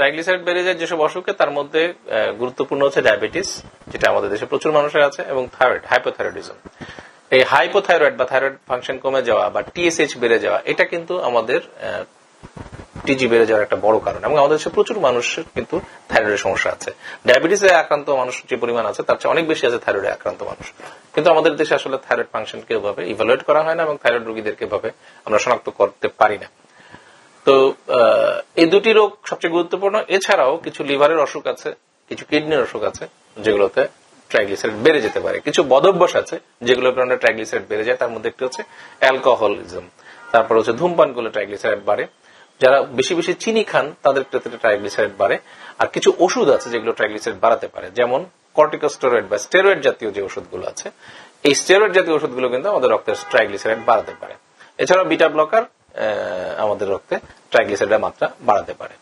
Triglyceride বেড়ে যায় যেসব অসুখে, তার মধ্যে গুরুত্বপূর্ণ হচ্ছে ডায়াবেটিস, যেটা আমাদের দেশে প্রচুর মানুষের আছে, এবং থাইরয়েড, হাইপোথাইরয়েডিজম। এই হাইপোথাইরয়েড বা থাইরয়েড ফাংশন কমে যাওয়া বা টিএসএইচ বেড়ে যাওয়া, এটা কিন্তু আমাদের টিজি বেড়ে যাওয়ার একটা বড় কারণ, এবং আমাদের দেশে প্রচুর মানুষের কিন্তু থাইরয়েডের সমস্যা আছে। ডায়াবেটিসে আক্রান্ত মানুষ যে পরিমাণ আছে, তার চেয়ে অনেক বেশি আছে থাইরয়েডে আক্রান্ত মানুষ। কিন্তু আমাদের দেশে আসলে থাইরয়েড ফাংশনকে এভাবে ইভালুয়েট করা হয় না, এবং থাইরয়েড রোগীদেরকে এভাবে আমরা শনাক্ত করতে পারি না। তো এই দুটি রোগ সবচেয়ে গুরুত্বপূর্ণ। এছাড়াও কিছু লিভারের অসুখ আছে, কিছু কিডনির অসুখ আছে, যেগুলোতে ট্রাইগ্লিসাইড বেড়ে যেতে পারে। কিছু বদভ্যাস আছে, যেগুলোর কারণে ট্রাইগ্লিসাইড বেড়ে যায়। তার মধ্যে একটি হচ্ছে অ্যালকোহলিজম। তারপর হচ্ছে ধূমপান করলে ট্রাইগ্লিসাইড বাড়ে। যারা বেশি বেশি চিনি খান, তাদের ক্ষেত্রে ট্রাইগ্লিসাইড বাড়ে। আর কিছু ওষুধ আছে, যেগুলো ট্রাইগ্লিসাইড বাড়াতে পারে। যেমন কর্টিকোস্টেরয়েড বা স্টেরয়েড জাতীয় যে ওষুধগুলো আছে, এই স্টেরয়েড জাতীয় ওষুধগুলো কিন্তু আমাদের রক্তের ট্রাইগ্লিসাইড বাড়াতে পারে। এছাড়াও বিটা ব্লকার আমাদের রক্তে ট্রাইগ্লিসাইডের মাত্রা বাড়াতে পারে।